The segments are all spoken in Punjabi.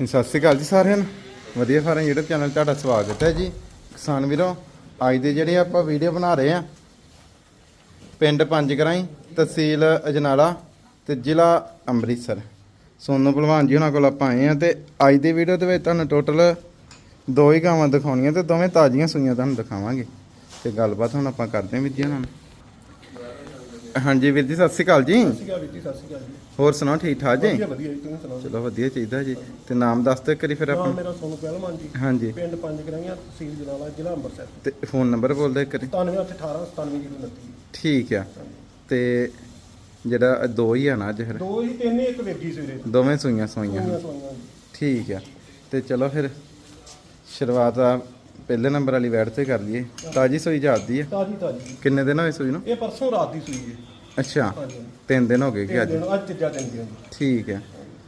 ਸਤਿ ਸ਼੍ਰੀ ਅਕਾਲ ਜੀ ਸਾਰਿਆਂ ਨੂੰ। ਵਧੀਆ ਫਾਰਮ YouTube ਚੈਨਲ ਤੁਹਾਡਾ ਸਵਾਗਤ ਹੈ ਜੀ। ਕਿਸਾਨ ਵੀਰੋ, ਅੱਜ ਦੇ ਜਿਹੜੇ ਆਪਾਂ ਵੀਡੀਓ ਬਣਾ ਰਹੇ ਆ ਪਿੰਡ ਪੰਜਗਰਾਈ, ਤਹਿਸੀਲ ਅਜਨਾਲਾ ਤੇ ਜ਼ਿਲ੍ਹਾ ਅੰਮ੍ਰਿਤਸਰ। ਸੋਨੂ ਭਲਵਾਨ ਜੀ ਉਹਨਾਂ ਕੋਲ ਆਪਾਂ ਆਏ ਆ ਤੇ ਅੱਜ ਦੀ ਵੀਡੀਓ ਦੇ ਵਿੱਚ ਤੁਹਾਨੂੰ ਟੋਟਲ ਦੋ ਹੀ ਗਾਵਾਂ ਦਿਖਾਉਣੀਆਂ ਤੇ ਦੋਵੇਂ ਤਾਜ਼ੀਆਂ ਸੂਈਆਂ ਤੁਹਾਨੂੰ ਦਿਖਾਵਾਂਗੇ। ਤੇ ਗੱਲਬਾਤ ਹੁਣ ਆਪਾਂ ਕਰਦੇ ਹਾਂ ਵੀਰ ਜੀ ਉਹਨਾਂ ਨਾਲ। ਹਾਂਜੀ ਵੀਰ ਜੀ ਸਤਿ ਸ਼੍ਰੀ ਅਕਾਲ ਜੀ। ਸਤਿ ਸ਼੍ਰੀ ਅਕਾਲ ਵੀਰ ਜੀ ਸਤਿ ਸ਼੍ਰੀ ਅਕਾਲ ਜੀ। ਹੋਰ ਸੁਣਾਓ ਠੀਕ ਠਾਕ ਜੀ? ਵਧੀਆ ਵਧੀਆ ਜੀ ਤੁਸੀਂ ਸੁਣਾਓ? ਚਲੋ ਵਧੀਆ ਚਾਹੀਦਾ ਜੀ। ਤੇ ਨਾਮ ਦੱਸ ਦਿਓ ਕਰੀ ਫਿਰ ਨਾਮ ਆਪਣਾ। ਮੇਰਾ ਸੋਨੂ ਪਹਿਲਵਾਨ ਜੀ। ਹਾਂਜੀ। ਪਿੰਡ ਪੰਜ ਗਰਾਈਆਂ ਤਹਿਸੀਲ ਜਨਾਲਾ ਜ਼ਿਲ੍ਹਾ ਅੰਮ੍ਰਿਤਸਰ। ਤੇ ਫੋਨ ਨੰਬਰ ਬੋਲ ਦੇ ਕਰੀ 9818 97029 ਠੀਕ ਆ। ਤੇ ਜਿਹੜਾ ਦੋ ਹੀ ਆ ਨਾ ਅੱਜ ਫਿਰ? ਦੋ ਹੀ ਤਿੰਨ ਹੀ ਇੱਕ ਵੇਗੀ ਸਵੇਰੇ। ਦੋਵੇਂ ਸੂਈਆਂ ਸੂਈਆਂ ਜੀ। ਠੀਕ ਆ। ਤੇ ਚਲੋ ਫਿਰ ਸ਼ੁਰੂਆਤ ਆ ਪਹਿਲੇ ਨੰਬਰ ਵਾਲੀ ਵੈਟ ਤੇ ਕਰ ਲਈਏ। ਤਾਜੀ ਸੂਈ ਜਾਂਦੀ ਆ? ਤਾਜੀ ਤਾਜੀ। ਕਿੰਨੇ ਦਿਨ ਹੋਏ ਸੂਈ ਨੂੰ? ਇਹ ਪਰਸੋਂ ਰਾਤ ਦੀ ਸੂਈ ਹੈ। ਅੱਛਾ ਹਾਂਜੀ। ਤਿੰਨ ਦਿਨ ਹੋ ਗਏ ਕਿ ਅੱਜ? ਅੱਜ ਤੀਜਾ ਦਿਨ ਜੀ। ਠੀਕ ਆ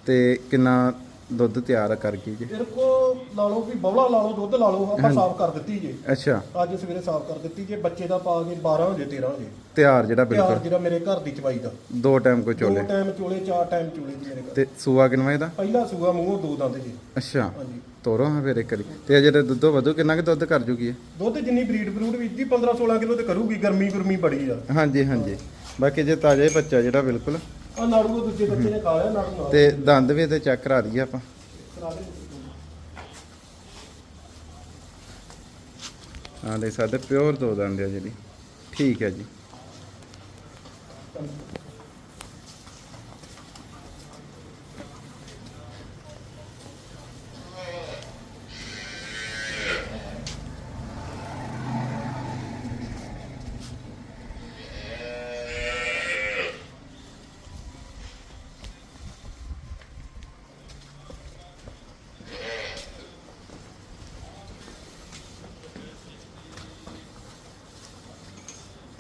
ਤੇ ਕਿੰਨਾ ਦੁੱਧ ਤਿਆਰ ਕਰ ਗਈ ਜੀ? ਇਹਦੇ ਕੋ ਲਾ ਲਓ ਵੀ ਬੌਲਾ ਲਾ ਲਓ ਦੁੱਧ ਲਾ ਲਓ ਆਪਾਂ ਸਾਫ਼ ਕਰ ਦਿੱਤੀ ਜੇ। ਅੱਛਾ। ਅੱਜ ਸਵੇਰੇ ਸਾਫ਼ ਕਰ ਦਿੱਤੀ ਜੇ ਬੱਚੇ ਦਾ ਪਾ ਕੇ 12 ਹੋ ਜੇ 13 ਹੋ ਜੇ ਤਿਆਰ ਜਿਹੜਾ ਬਿਲਕੁਲ। ਜਿਹੜਾ ਮੇਰੇ ਘਰ ਦੀ ਚਵਾਈ ਦਾ। ਦੋ ਟਾਈਮ ਕੋ ਦੋ ਚੋਲੇ ਟਾਈਮ ਚੋਲੇ ਚਾਰ ਟਾਈਮ ਚੋਲੇ ਜੀ ਮੇਰੇ ਘਰ। ਤੇ ਸੂਆ ਕਿੰਨਾ ਇਹਦਾ? ਪਹਿਲਾ ਸੂਆ ਮੂੰਹੋਂ ਦੋ ਦੰਦ ਜੀ। ਅੱਛਾ। ਹਾਂਜੀ। ਤੋਰੋ ਹਾਂ ਫਿਰ ਇੱਕ ਵਾਰੀ। ਤੇ ਜਿਹੜੇ ਦੁੱਧੋਂ ਵਧੂ ਕਿੰਨਾ ਕਿ ਦੁੱਧ ਕਰ ਜੂਗੀ ਇਹ? ਦੁੱਧ ਜਿੰਨੀ ਬਰੀਡ ਬਰੂਡ ਵਿੱਚ ਦੀ 15 16 ਕਿਲੋ ਤੇ ਕਰੂਗੀ ਗਰਮੀ ਗੁਰਮੀ ਬੜੀ ਆ। ਹਾਂਜੀ ਹਾਂਜੀ। ਬਾਕੀ ਜੇ ਤਾਜ਼ਾ ਹੀ ਬੱਚਾ ਜਿਹੜਾ ਬਿਲਕੁਲ। ਆ ਨਾੜੂ ਉਹ ਦੂਜੇ ਬੱਚੇ ਨੇ ਖਾ ਲਿਆ ਨਾੜੂ ਨਾਲ। ਤੇ ਦੰਦ ਵੀ ਤੇ ਚੈੱਕ ਕਰਾ ਦਈਏ ਆਪਾਂ। ਕਰਾ ਦੇ ਹਾਂ ਦੇਖ ਸਕਦੇ ਪਿਓਰ ਦੋ ਦੰਦ ਆ ਜਿਹੜੀ। ਠੀਕ ਹੈ ਜੀ।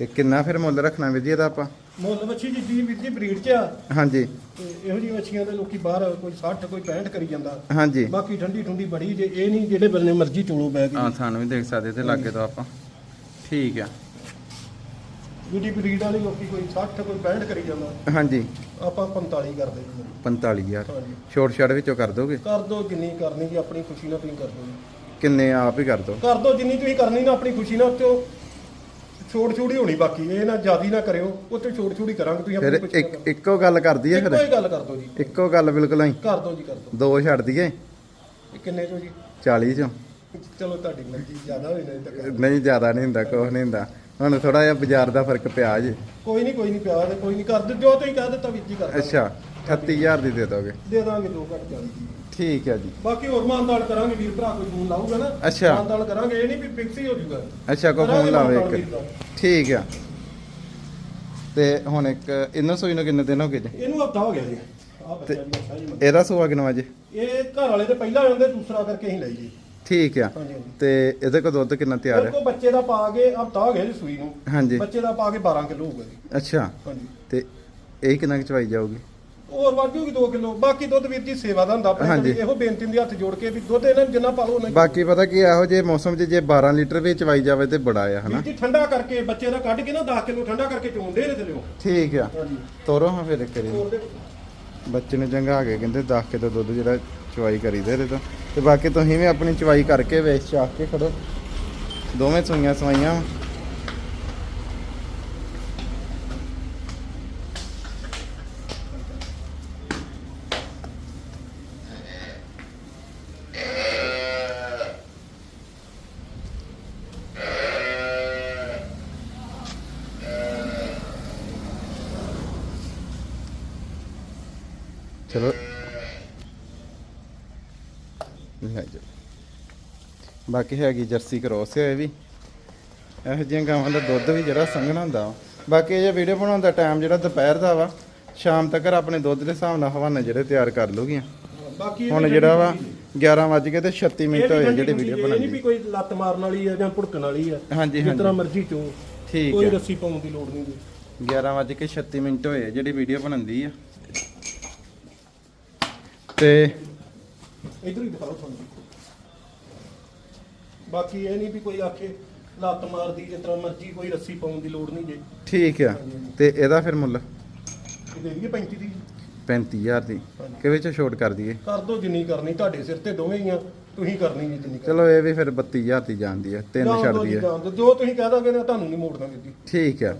ਤੇ ਕਿੰਨਾ ਫਿਰ ਮੁੱਲ ਰੱਖਣਾ ਵੀਰ ਜੀ ਇਹਦਾ ਆਪਾਂ? ਮੁੱਲ ਮੱਛੀ ਜੀ ਦੀ ਵੀਰ ਜੀ ਬਰੀਡ ਚ ਆ। ਹਾਂਜੀ। ਤੇ ਇਹੋ ਜਿਹੀ ਮੱਛੀਆਂ ਦੇ ਲੋਕੀ ਬਾਹਰ ਕੋਈ 60 ਕੋਈ 65 ਕਰੀ ਜਾਂਦਾ। ਹਾਂਜੀ। ਬਾਕੀ ਠੰਡੀ ਠੰਡੀ ਬੜੀ ਜੇ ਇਹ ਨਹੀਂ ਜਿਹੜੇ ਬੰਨੇ ਮਰਜ਼ੀ ਚੋਲੋ ਬੈ ਹਾਂ ਕੇ ਸਾਨੂੰ ਵੀ ਦੇਖ ਸਕਦੇ ਤੇ ਲਾਗੇ ਤੋਂ ਆਪਾਂ। ਠੀਕ ਆ। ਜਿਹੜੀ ਬਰੀਡ ਵਾਲੀ ਲੋਕੀ ਕੋਈ 60 ਕੋਈ 65 ਕਰੀ ਜਾਂਦਾ। ਹਾਂਜੀ। ਆਪਾਂ 45 ਕਰਦੇ ਜੀ 45000 ਹਾਂਜੀ। ਛੋਟ ਛਾੜ ਵਿੱਚੋਂ ਕਰ ਦੋਗੇ? ਕਰ ਦੋ ਜਿੰਨੀ ਕਰਨੀ ਜੀ ਆਪਣੀ ਖੁਸ਼ੀ ਨਾਲ ਤੁਸੀਂ ਕਰ ਦੋ। ਜੀ। ਕਿੰਨੇ ਆਪ ਹੀ ਕਰ ਦੋ? ਕਰ ਦੋ ਜਿੰਨੀ ਤੁਸੀਂ ਕਰਨੀ ਨਾ ਆਪਣੀ ਖੁਸ਼ੀ ਨਾਲ ਉੱਤੇ ਛੋੜ ਛੋੜੀ ਹੋਣੀ ਬਾਕੀ ਇਹ ਨਾ ਜਿਆਦੀ ਨਾ ਕਰਿਓ ਉੱਤੇ ਛੋੜ ਛੋੜੀ ਕਰਾਂਗੇ ਤੁਸੀਂ ਫਿਰ ਆਪਣੀ ਇੱਕ ਇੱਕੋ ਗੱਲ ਕਰ ਦਈਏ ਨਾਲ ਫਿਰ? ਕੋਈ ਗੱਲ ਕਰ ਦੋ ਜੀ। ਇੱਕੋ ਗੱਲ ਬਿਲਕੁਲ ਹੀ ਕਰ ਦੋ ਜੀ ਕਰ ਦੋ। ਦੋ ਛੱਡ ਦਈਏ? ਇਹ ਕਿੰਨੇ ਚੋ ਜੀ? 40 ਚੋਂ। ਚਲੋ ਤੁਹਾਡੀ ਮਰਜ਼ੀ ਜ਼ਿਆਦਾ ਹੋਈ ਨਹੀਂ ਤਾਂ ਕਰ- ਨਹੀਂ ਜ਼ਿਆਦਾ ਨਹੀਂ ਹੁੰਦਾ ਕੁਛ ਨਹੀਂ ਹੁੰਦਾ। ਹੁਣ ਥੋੜਾ ਜਿਹਾ ਬਾਜ਼ਾਰ ਦਾ ਫ਼ਰਕ ਪਿਆ ਜੀ। ਕੋਈ ਨਹੀਂ ਕੋਈ ਨਹੀਂ ਪਿਆ ਤੇ ਕੋਈ ਨਹੀਂ ਕਰ ਦਿਓ ਜੋ ਤੁਸੀਂ ਕਹਿ ਦਿੱਤਾ ਵੀਰ ਜੀ ਕਰ ਦਾਂਗੇ। ਅੱਛਾ 38000 ਦੀ ਦੇ ਦੋਗੇ। ਦੇ ਦਾਂਗੇ ਦੋ ਘੱਟ ਜਾਣੀ ਠੀਕ ਹੈ ਜੀ। ਬਾਕੀ ਹੋਰ ਮਾਨਦਾਨ ਕਰਾਂਗੇ ਵੀਰ ਭਰਾ ਕੋਈ ਫੋਨ ਲਾਊਗਾ ਨਾ। ਅੱਛਾ। ਮਾਨਦਾਨ ਕਰਾਂਗੇ ਇਹ ਨਹੀਂ ਵੀ ਫਿਕਸ ਹੀ ਹੋ ਜਾਊਗਾ। ਅੱਛਾ ਕੋ ਕਰਾਂਗੇ ਫੋਨ ਲਾਵੇ ਵੀਰ ਇੱਕ। ਦਾ। ਠੀਕ ਆ। ਤੇ ਹੁਣ ਇੱਕ ਇਹਨਾਂ ਸੂਈ ਨੂੰ ਕਿੰਨੇ ਦਿਨ ਹੋ ਗਏ ਜੀ? ਇਹਨੂੰ ਹਫਤਾ ਹੋ ਗਿਆ ਜੀ। ਆ ਬੱਚਾ ਜੀ ਅੱਛਾ ਜੀ। ਮਤਲਬ। ਇਹਦਾ ਸੂਆ ਕਿੰਨਾ ਜੀ? ਇਹ ਘਰ ਵਾਲੇ ਤੇ ਪਹਿਲਾਂ ਆਉਂਦੇ ਦੂਸਰਾ ਕਰਕੇ ਅਸੀਂ ਲਈ ਜੀ। ਠੀਕ ਆ। ਹਾਂਜੀ ਹਾਂਜੀ। ਤੇ ਇਹਦੇ ਕੋਲ ਦੁੱਧ ਕਿੰਨਾ ਤਿਆਰ ਹੈ ਕੋਲ ਬੱਚੇ ਦਾ ਪਾ ਕੇ ਹਫਤਾ ਹੋ ਗਿਆ ਜੀ ਸੂਈ ਨੂੰ। ਹਾਂਜੀ। ਬੱਚੇ ਦਾ ਪਾ ਕੇ 12 ਕਿਲੋ ਹੋਊਗਾ ਜੀ। ਅੱਛਾ। ਹਾਂਜੀ। ਤੇ ਇਹ ਕਿੰਨਾ ਕੁ ਚਵਾਈ ਜਾਊਗੀ? ਹੋਰ ਵੱਧ ਜੂਗੀ 2 ਕਿਲੋ। ਬਾਕੀ ਦੁੱਧ ਵੀਰ ਜੀ ਸੇਵਾ ਦਾ ਹੁੰਦਾ ਆਪਣੇ ਹਾਂਜੀ। ਕੋਲ। ਇਹੋ ਬੇਨਤੀ ਦੇ ਹੱਥ ਜੋੜ ਕੇ ਵੀ ਦੁੱਧ ਇਹਨਾਂ ਨੂੰ ਜਿੰਨਾ ਪਾਲੋ ਉਹਨਾਂ ਬਾਕੀ ਪਤਾ ਕੀ ਇਹੋ ਜੇ ਮੌਸਮ 'ਚ ਜੇ 12 ਲੀਟਰ ਵੀ ਚਵਾਈ ਜਾਵੇ ਤੇ ਬੜਾ ਆ ਹਨਾ? ਵੀਰ ਜੀ ਠੰਡਾ ਕਰਕੇ ਬੱਚੇ ਦਾ ਕੱਢ ਕੇ ਨਾ 10 ਕਿਲੋ ਠੰਡਾ ਕਰਕੇ ਚੋਂਦੇ ਨੇ ਥਲਿਓ। ਠੀਕ ਆ। ਹਾਂਜੀ। ਤੋਰੋ ਹਾਂ ਫਿਰ ਕਰੀ ਹੋਰ ਦੇ। ਬੱਚੇ ਨੂੰ ਚੰਗਾ ਕੇ ਕਹਿੰਦੇ 10 ਕਿਲੋ ਦੁੱਧ ਜਿਹੜਾ ਚਵਾਈ ਕਰੀਦਾ ਇਹਦੇ ਤੋਂ। ਤੇ ਬਾਕੀ ਤੁਸੀਂ ਵੀ ਆਪਣੀ ਚਵਾਈ ਕਰਕੇ ਵੇਚ ਚਾਕ ਕੇ ਖੜੋ। ਦੋਵੇਂ ਸੂਈਆਂ ਸਵਾਈਆਂ ਵਾਂ। ਚਲੋ। ਲੈ ਜਾ ਬਾਕੀ ਹੈਗੀ ਜਰਸੀ ਕ੍ਰੋਸ ਹੈ ਵੀ। ਇਹੋ ਜਿਹੀਆਂ ਗਾਵਾਂ ਦਾ ਦੁੱਧ ਵੀ ਜਿਹੜਾ ਸੰਘਣਾ ਹੁੰਦਾ ਬਾਕੀ ਇਹ ਵੀਡੀਓ ਬਣਾਉਣ ਦਾ ਟਾਈਮ ਜਿਹੜਾ ਦੁਪਹਿਰ ਦਾ ਵਾ ਸ਼ਾਮ ਤੱਕ ਆਪਣੇ ਦੁੱਧ ਦੇ ਹਿਸਾਬ ਨਾਲ ਹਵਾਨੇ ਜਿਹੜੇ ਤਿਆਰ ਕਰ ਲੂਗੀਆਂ ਬਾਕੀ ਹੁਣ ਜਿਹੜਾ ਵਾ ਠੰਡੀ 11 ਵੱਜ ਕੇ ਤੇ 36 ਇਹ ਮਿੰਟ ਹੋਏ ਜਿਹੜੀ ਵੀਡੀਓ ਇਹ ਨਹੀਂ ਵੀ ਕੋਈ ਲੱਤ ਮਾਰਨ ਵਾਲੀ ਆ ਜਾਂ ਭੁੜਕਣ ਵਾਲੀ ਆ ਹਾਂਜੀ ਜਿਸ ਤਰ੍ਹਾਂ ਹਾਂਜੀ ਮਰਜ਼ੀ ਚੋ। ਠੀਕ ਕੋਈ ਹੈ ਰੱਸੀ ਪਾਉਣ ਦੀ ਲੋੜ ਨਹੀਂ ਜੀ। 11 ਵੱਜ ਕੇ 36 ਮਿੰਟ ਹੋਏ ਜਿਹੜੀ ਵੀਡੀਓ ਬਣਾਉਂਦੀ ਆ। ਤੇ ਇਧਰ ਹੀ ਦਿਖਾਓ ਤੁਹਾਨੂੰ। ਬਾਕੀ ਇਹ ਨਹੀਂ ਵੀ ਕੋਈ ਆਖੇ ਲੱਤ ਮਾਰਦੀ ਜਿਸ ਤਰ੍ਹਾਂ ਮਰਜ਼ੀ ਕੋਈ ਰੱਸੀ ਪਾਉਣ ਦੀ ਲੋੜ ਨਹੀਂ ਜੇ। ਠੀਕ ਆ। ਤੇ ਇਹਦਾ ਫਿਰ ਮੁੱਲ? ਇਹ ਦੇ ਦਈਏ 35 ਦੀ। 35000 ਦੀ। ਹਾਂਜੀ। ਕਿਵੇਂ ਚ ਛੋਟ ਕਰ ਦਈਏ? ਕਰ ਦੋ ਜਿੰਨੀ ਕਰਨੀ ਤੁਹਾਡੇ ਸਿਰ ਤੇ ਦੋਵੇਂ ਹੀ ਆ ਤੁਸੀਂ ਕਰਨੀ ਜੀ ਜਿੰਨੀ। ਚਲੋ ਇਹ ਵੀ ਫਿਰ 32000 ਦੀ ਜਾਂਦੀ ਹੈ ਤਿੰਨ ਛੱਡ ਦਈਏ। ਜੋ ਤੁਸੀਂ ਕਹਿ ਦੋਗੇ ਨਾ ਤੁਹਾਨੂੰ ਨਹੀਂ ਮੋੜਨਾ ਜੀ। ਠੀਕ ਹੈ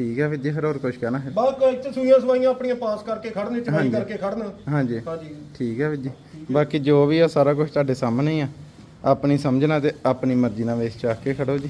ਠੀਕ ਹੈ ਵੀਰ ਜੀ ਫਿਰ ਹੋਰ ਕੁਝ ਕਹਿਣਾ ਹੈ? ਬਾਕੀ ਇੱਥੇ ਸੂਈਆਂ ਸਵਾਈਆਂ ਆਪਣੀਆਂ ਪਾਸ ਕਰਕੇ ਖੜਨੇ ਚਵਾਈ। ਕਰਕੇ ਖੜਨ। ਹਾਂਜੀ। ਹਾਂਜੀ। ਠੀਕ ਹੈ ਵੀਰ ਜੀ। ਬਾਕੀ ਜੋ ਵੀ ਆ ਸਾਰਾ ਕੁਝ ਤੁਹਾਡੇ ਸਾਹਮਣੇ ਆ। ਆਪਣੀ ਸਮਝਣਾ ਤੇ ਆਪਣੀ ਮਰਜ਼ੀ ਨਾਲ ਵੇਚ ਚੱਕ ਕੇ ਖੜੋ ਜੀ।